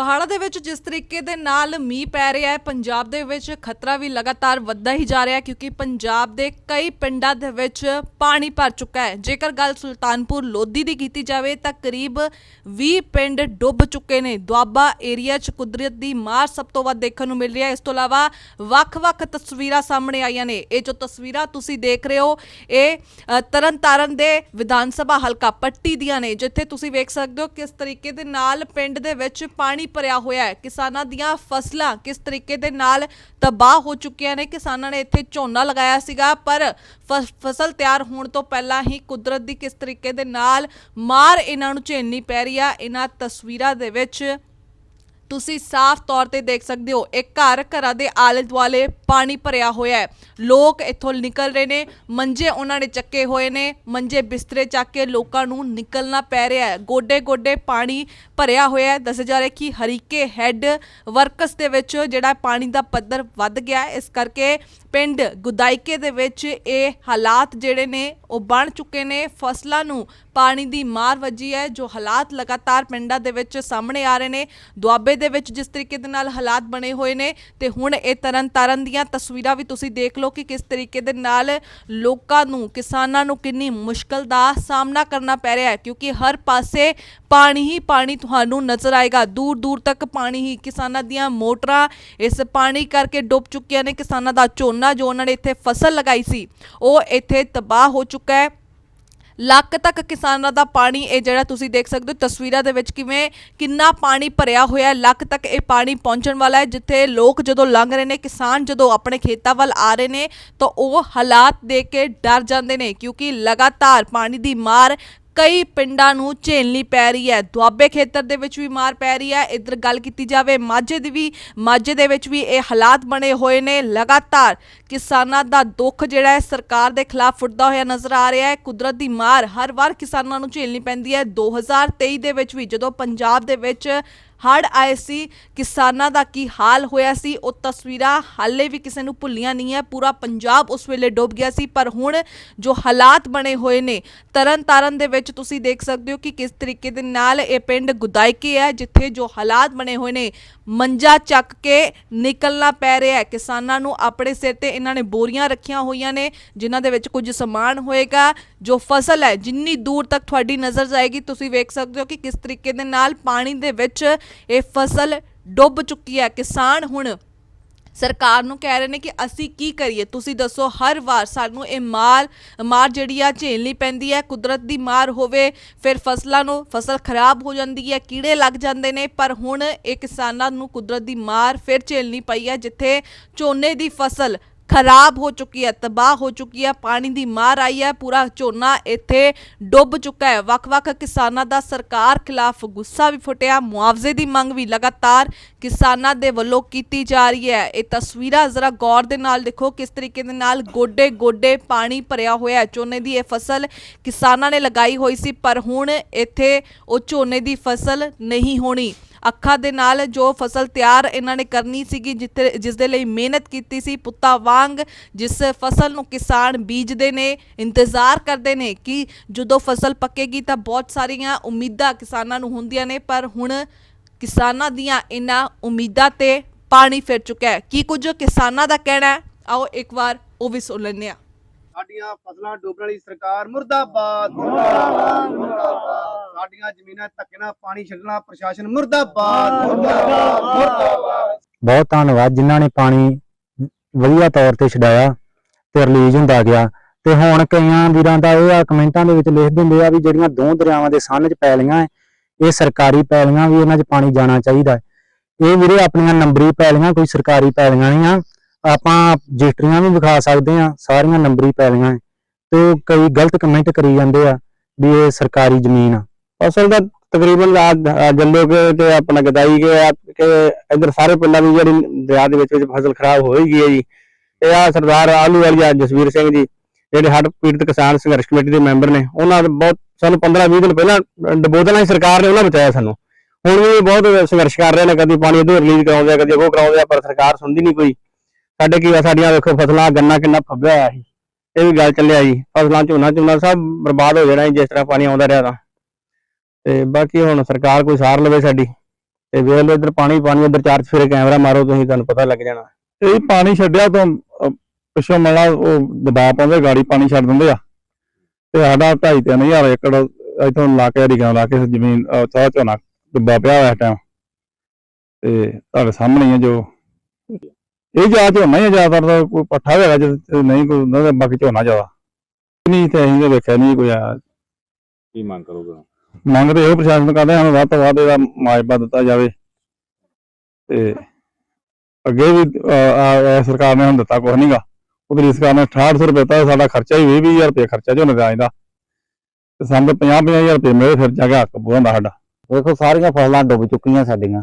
ਪਹਾੜਾਂ ਦੇ ਵਿੱਚ ਜਿਸ ਤਰੀਕੇ ਦੇ ਨਾਲ ਮੀਂਹ ਪੈ ਰਿਹਾ ਹੈ, ਪੰਜਾਬ ਦੇ ਵਿੱਚ ਖਤਰਾ ਵੀ ਲਗਾਤਾਰ ਵੱਧਦਾ ਹੀ ਜਾ ਰਿਹਾ ਹੈ ਕਿਉਂਕਿ ਪੰਜਾਬ ਦੇ ਕਈ ਪਿੰਡਾਂ ਦੇ ਵਿੱਚ ਪਾਣੀ ਭਰ ਚੁੱਕਾ ਹੈ। ਜੇਕਰ ਗੱਲ ਸੁਲਤਾਨਪੁਰ ਲੋਧੀ ਦੀ ਕੀਤੀ ਜਾਵੇ ਤਾਂ ਕਰੀਬ 20 ਪਿੰਡ ਡੁੱਬ ਚੁੱਕੇ ਨੇ। ਦੁਆਬਾ ਏਰੀਆ 'ਚ ਕੁਦਰਤ ਦੀ ਮਾਰ ਸਭ ਤੋਂ ਵੱਧ ਦੇਖਣ ਨੂੰ ਮਿਲ ਰਹੀ ਹੈ। ਇਸ ਤੋਂ ਇਲਾਵਾ ਵੱਖ-ਵੱਖ ਤਸਵੀਰਾਂ ਸਾਹਮਣੇ ਆਈਆਂ ਨੇ। ਇਹ ਜੋ ਤਸਵੀਰਾਂ ਤੁਸੀਂ ਦੇਖ ਰਹੇ ਹੋ, ਇਹ ਤਰਨਤਾਰਨ ਦੇ ਵਿਧਾਨ ਸਭਾ ਹਲਕਾ ਪੱਟੀ ਦੀਆਂ ਨੇ, ਜਿੱਥੇ ਤੁਸੀਂ ਵੇਖ ਸਕਦੇ ਹੋ ਕਿਸ ਤਰੀਕੇ ਦੇ ਨਾਲ ਪਿੰਡ ਦੇ ਵਿੱਚ ਪਾਣੀ ਭਰਿਆ ਹੋਇਆ ਹੈ। ਕਿਸਾਨਾਂ ਦੀਆਂ ਫਸਲਾਂ ਕਿਸ ਤਰੀਕੇ ਦੇ ਨਾਲ ਤਬਾਹ ਹੋ ਚੁੱਕੀਆਂ ਨੇ? ਕਿਸਾਨਾਂ ਨੇ ਇੱਥੇ ਝੋਨਾ ਲਗਾਇਆ ਸੀਗਾ, ਪਰ ਫਸਲ ਤਿਆਰ ਹੋਣ ਤੋਂ ਪਹਿਲਾਂ ਹੀ ਕੁਦਰਤ ਦੀ ਕਿਸ ਤਰੀਕੇ ਦੇ ਨਾਲ ਮਾਰ ਇਹਨਾਂ ਨੂੰ ਝੇਲਣੀ ਪੈ ਰਹੀ ਆ? ਇਹਨਾਂ ਤਸਵੀਰਾਂ ਦੇ ਵਿੱਚ ਤੁਸੀਂ ਸਾਫ਼ ਤੌਰ ਤੇ ਦੇਖ ਸਕਦੇ ਹੋ, ਇੱਕ ਘਰ ਘਰਾਂ ਦੇ ਆਲੇ ਦੁਆਲੇ ਪਾਣੀ ਭਰਿਆ ਹੋਇਆ ਹੈ। ਲੋਕ ਇੱਥੋਂ ਨਿਕਲ ਰਹੇ ਨੇ, ਮੰਜੇ ਉਹਨਾਂ ਨੇ ਚੱਕੇ ਹੋਏ ਨੇ, ਮੰਜੇ ਬਿਸਤਰੇ ਚੱਕ ਕੇ ਲੋਕਾਂ ਨੂੰ ਨਿਕਲਣਾ ਪੈ ਰਿਹਾ ਹੈ। ਗੋਡੇ ਗੋਡੇ ਪਾਣੀ ਭਰਿਆ ਹੋਇਆ ਹੈ। ਦੱਸਿਆ ਜਾ ਰਿਹਾ ਕਿ ਹਰੀਕੇ ਹੈੱਡ ਵਰਕਸ ਦੇ ਵਿੱਚ ਜਿਹੜਾ ਪਾਣੀ ਦਾ ਪੱਧਰ ਵੱਧ ਗਿਆ ਹੈ। ਇਸ ਕਰਕੇ ਪਿੰਡ ਗੁਦਾਇਕੇ ਦੇ ਵਿੱਚ ਇਹ ਹਾਲਾਤ ਜਿਹੜੇ ਨੇ, ਉਹ ਬਣ ਚੁੱਕੇ ਨੇ। ਫਸਲਾਂ ਨੂੰ ਪਾਣੀ ਦੀ ਮਾਰ ਵੱਜੀ ਹੈ, ਜੋ ਹਾਲਾਤ ਲਗਾਤਾਰ ਪਿੰਡਾਂ ਦੇ ਵਿੱਚ ਸਾਹਮਣੇ ਆ ਰਹੇ ਨੇ। ਦੁਆਬੇ ਦੇ ਵਿੱਚ ਜਿਸ ਤਰੀਕੇ ਦੇ ਨਾਲ ਹਾਲਾਤ ਬਣੇ ਹੋਏ ਨੇ, ਤੇ ਹੁਣ ਇਹ ਤਰਨ ਤਾਰਨ ਦੀਆਂ ਤਸਵੀਰਾਂ ਵੀ ਤੁਸੀਂ ਦੇਖ ਲਓ ਕਿ ਕਿਸ ਤਰੀਕੇ ਦੇ ਨਾਲ ਲੋਕਾਂ ਨੂੰ, ਕਿਸਾਨਾਂ ਨੂੰ ਕਿੰਨੀ ਮੁਸ਼ਕਲ ਦਾ ਸਾਹਮਣਾ ਕਰਨਾ ਪੈ ਰਿਹਾ ਹੈ, ਕਿਉਂਕਿ ਹਰ ਪਾਸੇ ਪਾਣੀ ਹੀ ਪਾਣੀ ਤੁਹਾਨੂੰ ਨਜ਼ਰ ਆਏਗਾ। ਦੂਰ ਦੂਰ ਤੱਕ ਪਾਣੀ ਹੀ ਕਿਸਾਨਾਂ ਦੀਆਂ ਮੋਟਰਾਂ ਇਸ ਪਾਣੀ ਕਰਕੇ ਡੁੱਬ ਚੁੱਕੀਆਂ ਨੇ। ਕਿਸਾਨਾਂ ਦਾ ਝੋਨਾ, ਜੋ ਉਹਨਾਂ ਨੇ ਇੱਥੇ ਫਸਲ ਲਗਾਈ ਸੀ, ਉਹ ਇੱਥੇ ਤਬਾਹ ਹੋ ਚੁੱਕਾ ਹੈ। ਲੱਕ ਤੱਕ ਕਿਸਾਨਾਂ ਦਾ ਪਾਣੀ ਇਹ ਜਿਹੜਾ ਤੁਸੀਂ ਦੇਖ ਸਕਦੇ ਹੋ, ਤਸਵੀਰਾਂ ਦੇ ਵਿੱਚ ਕਿਵੇਂ ਕਿੰਨਾ ਪਾਣੀ ਭਰਿਆ ਹੋਇਆ ਹੈ ਲੱਕ ਤੱਕ ਇਹ ਪਾਣੀ ਪਹੁੰਚਣ ਵਾਲਾ ਹੈ, ਜਿੱਥੇ ਲੋਕ ਜਦੋਂ ਲੰਘ ਰਹੇ ਨੇ, ਕਿਸਾਨ ਜਦੋਂ ਆਪਣੇ ਖੇਤਾਂ ਵੱਲ ਆ ਰਹੇ ਨੇ, ਤਾਂ ਉਹ ਹਾਲਾਤ ਦੇਖ ਕੇ ਡਰ ਜਾਂਦੇ ਨੇ, ਕਿਉਂਕਿ ਲਗਾਤਾਰ ਪਾਣੀ ਦੀ ਮਾਰ ਕਈ ਪਿੰਡਾਂ ਨੂੰ ਝੇਲਣੀ ਪੈ ਰਹੀ ਹੈ। ਦੁਆਬੇ ਖੇਤਰ ਦੇ ਵਿੱਚ ਵੀ ਮਾਰ ਪੈ ਰਹੀ ਹੈ। ਇੱਧਰ ਗੱਲ ਕੀਤੀ ਜਾਵੇ, ਮਾਝੇ ਦੀ ਵੀ, ਮਾਝੇ ਦੇ ਵਿੱਚ ਵੀ ਇਹ ਹਾਲਾਤ ਬਣੇ ਹੋਏ ਨੇ। ਲਗਾਤਾਰ ਕਿਸਾਨਾਂ ਦਾ ਦੁੱਖ ਜਿਹੜਾ ਹੈ, ਸਰਕਾਰ ਦੇ ਖਿਲਾਫ ਫੁੱਟਦਾ ਹੋਇਆ ਨਜ਼ਰ ਆ ਰਿਹਾ ਹੈ। ਕੁਦਰਤ ਦੀ ਮਾਰ ਹਰ ਵਾਰ ਕਿਸਾਨਾਂ ਨੂੰ ਝੇਲਣੀ ਪੈਂਦੀ ਹੈ। 2023 ਦੇ ਵਿੱਚ ਵੀ, ਜਦੋਂ ਪੰਜਾਬ ਦੇ ਵਿੱਚ ਹੜ੍ਹ ਆਏ ਸੀ, ਕਿਸਾਨਾਂ ਦਾ ਕੀ ਹਾਲ ਹੋਇਆ ਸੀ? ਉਹ ਤਸਵੀਰਾਂ ਹਾਲੇ ਵੀ ਕਿਸੇ ਨੂੰ ਭੁੱਲੀਆਂ ਨਹੀਂ ਹੈ। ਪੂਰਾ ਪੰਜਾਬ ਉਸ ਵੇਲੇ ਡੁੱਬ ਗਿਆ ਸੀ, ਪਰ ਹੁਣ ਜੋ ਹਾਲਾਤ ਬਣੇ ਹੋਏ ਨੇ ਤਰਨ ਤਾਰਨ ਦੇ ਵਿੱਚ ਤੁਸੀਂ ਦੇਖ ਸਕਦੇ ਹੋ ਕਿ ਕਿਸ ਤਰੀਕੇ ਦੇ ਨਾਲ ਇਹ ਪਿੰਡ ਗੁਦਾਇਕੇ ਹੈ, ਜਿੱਥੇ ਜੋ ਹਾਲਾਤ ਬਣੇ ਹੋਏ ਨੇ, ਮੰਜਾ ਚੱਕ ਕੇ ਨਿਕਲਣਾ ਪੈ ਰਿਹਾ ਹੈ। ਕਿਸਾਨਾਂ ਨੂੰ ਆਪਣੇ ਸਿਰ ਤੇ ਇਹਨਾਂ ਨੇ ਬੋਰੀਆਂ ਰੱਖੀਆਂ ਹੋਈਆਂ ਨੇ, ਜਿਨ੍ਹਾਂ ਦੇ ਵਿੱਚ ਕੁਝ ਸਮਾਨ ਹੋਏਗਾ। ਜੋ ਫਸਲ ਹੈ, ਜਿੰਨੀ ਦੂਰ ਤੱਕ ਤੁਹਾਡੀ ਨਜ਼ਰ ਜਾਏਗੀ, ਤੁਸੀਂ ਵੇਖ ਸਕਦੇ ਹੋ ਕਿ ਕਿਸ ਤਰੀਕੇ ਦੇ ਨਾਲ ਪਾਣੀ ਦੇ ਵਿੱਚ ਇਹ ਫਸਲ ਡੁੱਬ ਚੁੱਕੀ ਹੈ। ਕਿਸਾਨ ਹੁਣ ਸਰਕਾਰ ਨੂੰ ਕਹਿ ਰਹੇ ਨੇ ਕਿ ਅਸੀਂ ਕੀ ਕਰੀਏ? ਤੁਸੀਂ ਦੱਸੋ, ਹਰ ਵਾਰ ਸਾਨੂੰ ਇਹ ਮਾਰ ਮਾਰ ਜਿਹੜੀ ਆ ਝੇਲਣੀ ਪੈਂਦੀ ਹੈ। ਕੁਦਰਤ ਦੀ ਮਾਰ ਹੋਵੇ, ਫਿਰ ਫਸਲਾਂ ਨੂੰ, ਫਸਲ ਖਰਾਬ ਹੋ ਜਾਂਦੀ ਹੈ, ਕੀੜੇ ਲੱਗ ਜਾਂਦੇ ਨੇ। ਪਰ ਹੁਣ ਇਹ ਕਿਸਾਨਾਂ ਨੂੰ ਕੁਦਰਤ ਦੀ ਮਾਰ ਫਿਰ ਝੇਲਣੀ ਪਈ ਹੈ, ਜਿੱਥੇ ਝੋਨੇ ਦੀ ਫਸਲ ਖਰਾਬ ਹੋ ਚੁੱਕੀ ਹੈ, ਤਬਾਹ ਹੋ ਚੁੱਕੀ ਹੈ, ਪਾਣੀ ਦੀ ਮਾਰ ਆਈ ਹੈ, ਪੂਰਾ ਝੋਨਾ ਇੱਥੇ ਡੁੱਬ ਚੁੱਕਾ ਹੈ। ਵੱਖ-ਵੱਖ ਕਿਸਾਨਾਂ ਦਾ ਸਰਕਾਰ ਖਿਲਾਫ ਗੁੱਸਾ ਵੀ ਫੁੱਟਿਆ, ਮੁਆਵਜ਼ੇ ਦੀ ਮੰਗ ਵੀ ਲਗਾਤਾਰ ਕਿਸਾਨਾਂ ਦੇ ਵੱਲੋਂ ਕੀਤੀ ਜਾ ਰਹੀ ਹੈ। ਇਹ ਤਸਵੀਰਾਂ ਜ਼ਰਾ ਗੌਰ ਦੇ ਨਾਲ ਦੇਖੋ, ਕਿਸ ਤਰੀਕੇ ਦੇ ਨਾਲ ਗੋਡੇ-ਗੋਡੇ ਪਾਣੀ ਭਰਿਆ ਹੋਇਆ ਹੈ। ਝੋਨੇ ਦੀ ਇਹ ਫਸਲ ਕਿਸਾਨਾਂ ਨੇ ਲਗਾਈ ਹੋਈ ਸੀ, ਪਰ ਹੁਣ ਇੱਥੇ ਉਹ ਝੋਨੇ ਦੀ ਫਸਲ ਨਹੀਂ ਹੋਣੀ। ਅੱਖਾਂ ਦੇ ਨਾਲ ਜੋ ਫਸਲ ਤਿਆਰ ਇਹਨਾਂ ਨੇ ਕਰਨੀ ਸੀਗੀ, ਜਿੱਥੇ ਜਿਸ ਦੇ ਲਈ ਮਿਹਨਤ ਕੀਤੀ ਸੀ, ਪੁੱਤਾਂ ਵਾਂਗ ਜਿਸ ਫਸਲ ਨੂੰ ਕਿਸਾਨ ਬੀਜਦੇ ਨੇ, ਇੰਤਜ਼ਾਰ ਕਰਦੇ ਨੇ ਕਿ ਜਦੋਂ ਫਸਲ ਪੱਕੇਗੀ ਤਾਂ ਬਹੁਤ ਸਾਰੀਆਂ ਉਮੀਦਾਂ ਕਿਸਾਨਾਂ ਨੂੰ ਹੁੰਦੀਆਂ ਨੇ, ਪਰ ਹੁਣ ਕਿਸਾਨਾਂ ਦੀਆਂ ਇਹਨਾਂ ਉਮੀਦਾਂ ਤੇ ਪਾਣੀ ਫਿਰ ਚੁੱਕਿਆ ਹੈ। ਕੀ ਕੁਝ ਕਿਸਾਨਾਂ ਦਾ ਕਹਿਣਾ ਹੈ? ਆਓ ਇੱਕ ਵਾਰ ਉਹ ਵੀ ਸੁਣ ਲੈਂਦੇ ਹਾਂ। ਸਾਡੀਆਂ ਫਸਲਾਂ ਡੁੱਬਣ ਵਾਲੀ ਸਰਕਾਰ ਮੁਰਦਾਬਾਦ ਮੁਰਦਾਬਾਦ ਮੁਰਦਾਬਾਦ। ਸਾਡੀਆਂ ਜ਼ਮੀਨਾਂ ਧੱਕੇ ਨਾਲ ਪਾਣੀ ਛੱਡਣਾ ਪ੍ਰਸ਼ਾਸਨ ਮੁਰਦਾਬਾਦ। ਮੁਰਦਾਬਾਦ। ਮੁਰਦਾਬਾਦ। ਬਹੁਤ ਧੰਨਵਾਦ ਜਿਨ੍ਹਾਂ ਨੇ ਪਾਣੀ ਵਧੀਆ ਤੌਰ ਤੇ ਛਡਾਇਆ ਤੇ ਰਿਲੀਜ਼ ਹੁੰਦਾ ਗਿਆ। ਤੇ ਹੁਣ ਕਈਆਂ ਵੀਰਾਂ ਦਾ ਇਹ ਆ ਕਮੈਂਟਾਂ ਦੇ ਵਿੱਚ ਲਿਖ ਦਿੰਦੇ ਆ ਵੀ ਜਿਹੜੀਆਂ ਦੋ ਦਰਿਆਵਾਂ ਦੇ ਸੰਨ 'ਚ ਪੈਲੀਆਂ ਐ ਇਹ ਸਰਕਾਰੀ ਪੈਲੀਆਂ ਵੀ ਇਹਨਾਂ 'ਚ ਪਾਣੀ ਜਾਣਾ ਚਾਹੀਦਾ ਹੈ। ਇਹ ਵੀਰੇ ਆਪਣੀਆਂ ਨੰਬਰੀ ਪੈਲੀਆਂ ਕੋਈ ਸਰਕਾਰੀ ਪੈਲੀਆਂ ਨਹੀਂ ਆ। ਆਪਾਂ ਰਜਿਸਟਰੀਆਂ ਵੀ ਵਿਖਾ ਸਕਦੇ ਆ ਸਾਰੀਆਂ ਨੰਬਰੀ ਪੈਲੀਆਂ ਤੇ ਕਈ ਗਲਤ ਕਮੈਂਟ ਕਰੀ ਜਾਂਦੇ ਆ ਵੀ ਇਹ ਸਰਕਾਰੀ ਜ਼ਮੀਨ ਆ। ਅਸਲ ਦਾ ਤਕਰੀਬਨ ਜੱਲੋ ਕੇ ਤੇ ਆਪਣਾ ਗਦਾਈ ਕੇ ਕਿ ਇਧਰ ਸਾਰੇ ਪਿੰਡਾਂ ਦੀ ਜਿਹੜੀ ਦਰਿਆ ਦੇ ਵਿੱਚ ਵਿੱਚ ਫਸਲ ਖਰਾਬ ਹੋ ਗਈ ਹੈ ਜੀ। ਤੇ ਆ ਸਰਦਾਰ ਆਲੂ ਵਾਲੀ ਆ ਜਸਵੀਰ ਸਿੰਘ ਜੀ, ਜਿਹੜੇ ਹੜ੍ਹ ਪੀੜਤ ਕਿਸਾਨ ਸੰਘਰਸ਼ ਕਮੇਟੀ ਦੇ ਮੈਂਬਰ ਨੇ, ਉਹਨਾਂ ਨੇ ਬਹੁਤ ਸਾਨੂੰ 15 20 ਦਿਨ ਪਹਿਲਾਂ ਡਬੋਦਲਾਂ ਦੀ ਸਰਕਾਰ ਨੇ ਉਹਨਾਂ ਬਚਾਇਆ ਸਾਨੂੰ। ਹੁਣ ਵੀ ਬਹੁਤ ਸੰਘਰਸ਼ ਕਰ ਰਹੇ ਨੇ, ਕਦੀ ਪਾਣੀ ਇਧਰ ਰਿਲੀਜ਼ ਕਰਾਉਂਦੇ ਆ, ਕਦੀ ਉਹ ਕਰਾਉਂਦੇ ਆ, ਪਰ ਸਰਕਾਰ ਸੁਣਦੀ ਨਹੀਂ ਕੋਈ। ਸਾਡੇ ਕੀ ਆ, ਸਾਡੀਆਂ ਵੇਖੋ ਫਸਲਾਂ ਗੰਨਾ ਕਿੰਨਾ ਫੱਬਿਆ ਹੋਇਆ ਸੀ। ਇਹ ਵੀ ਗੱਲ ਚੱਲਿਆ ਜੀ। ਫਸਲਾਂ ਝੋਨਾ ਝੋਨਾ ਸਭ ਬਰਬਾਦ ਹੋ ਜਾਣਾ ਜੀ, ਜਿਸ ਤਰ੍ਹਾਂ ਪਾਣੀ ਆਉਂਦਾ ਰਿਹਾ ਤਾਂ। ਤੇ ਬਾਕੀ ਹੁਣ ਸਰਕਾਰ ਕੋਈ ਸਾਰ ਲਵੇ ਸਾਡੀ ਤੇ ਵੇਖ ਲਓ ਇੱਧਰ ਪਾਣੀ ਪਾਣੀ ਇੱਧਰ ਚਾਰ ਚਫੇਰੇ ਕੈਮਰਾ ਮਾਰੋ ਤੁਸੀਂ ਤੁਹਾਨੂੰ ਪਤਾ ਲੱਗ ਜਾਣਾ। ਇਹ ਪਾਣੀ ਛੱਡਿਆ ਤੋਂ ਪਿੱਛੋਂ ਮਲਾ ਉਹ ਦਬਾਅ ਪਾਉਂਦੇ ਗਾੜੀ ਪਾਣੀ ਛੱਡ ਦਿੰਦੇ ਆ। ਤੇ ਸਾਡਾ ਢਾਈ ਤਿੰਨ ਹਜ਼ਾਰ ਏਕੜ ਇਥੋਂ ਲਾ ਕੇ ਰਿਗਾ ਲਾ ਕੇ ਜ਼ਮੀਨ ਚਾਹ ਝੋਨਾ ਡੁੱਬਾ ਪਿਆ ਹੋਇਆ ਇਸ ਟਾਈਮ ਤੇ ਤੁਹਾਡੇ ਸਾਹਮਣੇ ਹੀ ਆ ਜੋ। ਇਹ ਜਾ ਝੋਨਾ ਹੀ ਆ ਜ਼ਿਆਦਾਤਰ ਤਾਂ ਕੋਈ ਪੱਠਾ ਵੀ ਹੈਗਾ ਜੇ ਨਹੀਂ ਕੋਈ ਉਹਨਾਂ ਦਾ ਬਾਕੀ ਝੋਨਾ ਜ਼ਿਆਦਾ। ਨਹੀਂ ਤੇ ਅਸੀਂ ਤਾਂ ਵੇਖਿਆ ਨਹੀਂ ਕੋਈ ਆਇਆ ਕੀ ਮੰਗ ਕਰੋਗੇ ਮੰਗ ਤੇ ਇਹੋ ਪ੍ਰਸ਼ਾਸਨ ਕਰਦੇ ਹਾਂ, ਵੱਧ ਤੋਂ ਵੱਧ ਇਹਦਾ ਮੁਆਵਜ਼ਾ ਦਿੱਤਾ ਜਾਵੇ। ਤੇ ਅੱਗੇ ਵੀ ਸਰਕਾਰ ਨੇ ਹੁਣ ਦਿੱਤਾ ਕੁਛ ਨਹੀਂਗਾ ਉਧਰ ਸਰਕਾਰ ਨੇ 6800 ਰੁਪਏ ਦਿੱਤਾ, ਸਾਡਾ ਖਰਚਾ ਹੀ 20000 ਰੁਪਏ ਖਰਚਾ ਝੋਨੇ ਦਾ ਤੇ ਸਾਨੂੰ 50 50000 ਰੁਪਏ ਮਿਲੇ, ਫਿਰ ਜਾ ਹੱਕ ਬੋਂਦਾ ਸਾਡਾ। ਦੇਖੋ, ਸਾਰੀਆਂ ਫਸਲਾਂ ਡੁੱਬ ਚੁੱਕੀਆਂ ਸਾਡੀਆਂ।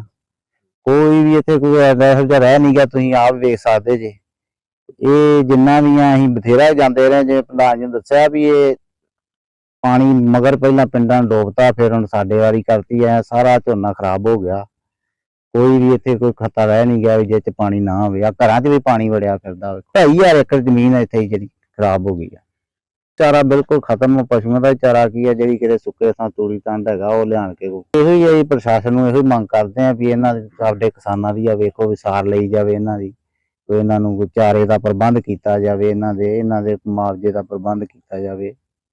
ਕੋਈ ਵੀ ਇੱਥੇ ਕੋਈ ਐਸਾ ਜਿਹਾ ਰਹਿ ਨਹੀਂ ਗਿਆ, ਤੁਸੀਂ ਆਪ ਵੇਖ ਸਕਦੇ ਜੇ। ਇਹ ਜਿੰਨਾ ਵੀ ਆ, ਅਸੀਂ ਬਥੇਰਾ ਜਾਂਦੇ ਰਹੇ ਜਿਵੇਂ ਪ੍ਰਧਾਨ ਜੀ ਨੇ ਦੱਸਿਆ ਵੀ ਇਹ ਪਾਣੀ ਮਗਰ ਪਹਿਲਾਂ ਪਿੰਡਾਂ ਨੂੰ ਡੋਬਤਾ, ਫਿਰ ਹੁਣ ਸਾਡੇ ਵਾਰੀ ਕਰਤੀ ਐ, ਸਾਰਾ ਝੋਨਾ ਖਰਾਬ ਹੋ ਗਿਆ। ਕੋਈ ਵੀ ਇੱਥੇ ਕੋਈ ਖਤਰਾ ਰਹਿ ਨਹੀਂ ਗਿਆ ਵੀ ਜਿਹ ਚ ਪਾਣੀ ਨਾ ਹੋਵੇ। ਆ ਘਰਾਂ 'ਚ ਵੀ ਪਾਣੀ ਵੜਿਆ ਫਿਰਦਾ ਵੇ। ਢਾਈ ਹਜ਼ਾਰ ਏਕੜ ਜ਼ਮੀਨ ਹੈ ਇੱਥੇ ਜਿਹੜੀ ਖਰਾਬ ਹੋ ਗਈ ਆ। ਚਾਰਾ ਬਿਲਕੁਲ ਖਤਮ ਪਸ਼ੂਆਂ ਦਾ ਚਾਰਾ ਕੀ ਆ, ਜਿਹੜੀ ਕਿਤੇ ਸੁੱਕੇ ਥਾਂ ਤੂੜੀ ਤੰਦ ਹੈਗਾ, ਉਹ ਲਿਆਣ ਕੇ ਇਹੋ ਹੀ ਆ ਪ੍ਰਸ਼ਾਸਨ ਨੂੰ ਇਹੋ ਹੀ ਮੰਗ ਕਰਦੇ ਆ ਵੀ ਇਹਨਾਂ ਦੇ, ਸਾਡੇ ਕਿਸਾਨਾਂ ਦੀ ਆ, ਵੇਖੋ ਵਿਸਾਰ ਲਈ ਜਾਵੇ ਇਹਨਾਂ ਦੀ। ਕੋਈ ਇਹਨਾਂ ਨੂੰ ਚਾਰੇ ਦਾ ਪ੍ਰਬੰਧ ਕੀਤਾ ਜਾਵੇ, ਇਹਨਾਂ ਦੇ ਇਹਨਾਂ ਦੇ ਮੁਆਵਜ਼ੇ ਦਾ ਪ੍ਰਬੰਧ ਕੀਤਾ ਜਾਵੇ।